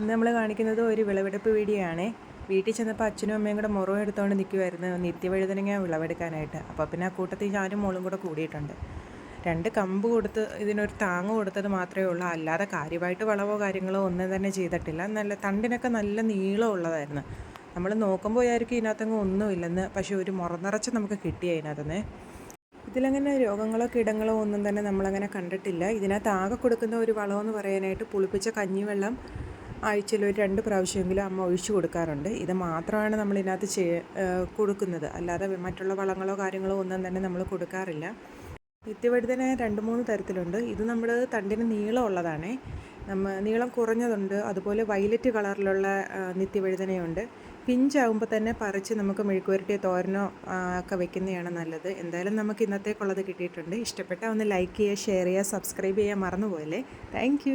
ഇന്ന് നമ്മൾ കാണിക്കുന്നത് ഒരു വിളവെടുപ്പ് വീഡിയോ വീട്ടിൽ ചെന്നപ്പോൾ അച്ഛനും അമ്മയും കൂടെ മുറവ് എടുത്തുകൊണ്ട് നിൽക്കുമായിരുന്നു നിത്യവഴുതനങ്ങ വിളവെടുക്കാനായിട്ട്. അപ്പോൾ പിന്നെ ആ കൂട്ടത്തിൽ ഞാനും മോളും കൂടെ കൂടിയിട്ടുണ്ട്. രണ്ട് കമ്പ് കൊടുത്ത് ഇതിനൊരു താങ്ങ് കൊടുത്തത് മാത്രമേ ഉള്ളൂ. അല്ലാതെ കാര്യമായിട്ട് വളവോ കാര്യങ്ങളോ ഒന്നും തന്നെ ചെയ്തിട്ടില്ല. നല്ല തണ്ടിനൊക്കെ നല്ല നീളമുള്ളതായിരുന്നു നമ്മൾ നോക്കുമ്പോൾ ആയിരിക്കും ഇതിനകത്തങ്ങ് ഒന്നുമില്ലെന്ന്. പക്ഷേ ഒരു മുറനിറച്ച് നമുക്ക് കിട്ടി അതിനകത്തുനിന്ന് ഇതിലങ്ങനെ രോഗങ്ങളോ കീടങ്ങളോ ഒന്നും തന്നെ നമ്മളങ്ങനെ കണ്ടിട്ടില്ല. ഇതിനകത്ത് ആകെ കൊടുക്കുന്ന ഒരു വളമെന്ന് പറയാനായിട്ട് പുളിപ്പിച്ച കഞ്ഞിവെള്ളം ആഴ്ചയിൽ ഒരു രണ്ട് പ്രാവശ്യമെങ്കിലും അമ്മ ഒഴിച്ചു കൊടുക്കാറുണ്ട്. ഇത് മാത്രമാണ് നമ്മൾ ഇതിനകത്ത് കൊടുക്കുന്നത്. അല്ലാതെ മറ്റുള്ള വളങ്ങളോ കാര്യങ്ങളോ ഒന്നും തന്നെ നമ്മൾ കൊടുക്കാറില്ല. നിത്യവഴുതന രണ്ട് മൂന്ന് തരത്തിലുണ്ട്. ഇത് നമ്മുടെ തണ്ടിന് നീളമുള്ളതാണേ നമ്മ നീളം കുറഞ്ഞതുണ്ട്. അതുപോലെ വയലറ്റ് കളറിലുള്ള നിത്യവഴുതനയുണ്ട് പിഞ്ചാകുമ്പോൾ തന്നെ പറിച്ച് നമുക്ക് മെഴുക്കുവരട്ടിയ തോരനോ ഒക്കെ വെക്കുന്നതാണ് നല്ലത്. എന്തായാലും നമുക്ക് ഇന്നത്തേക്കുള്ളത് കിട്ടിയിട്ടുണ്ട്. ഇഷ്ടപ്പെട്ട ഒന്ന് ലൈക്ക് ചെയ്യുക ഷെയർ ചെയ്യുക സബ്സ്ക്രൈബ് ചെയ്യാൻ മറന്നുപോയല്ലേ. താങ്ക്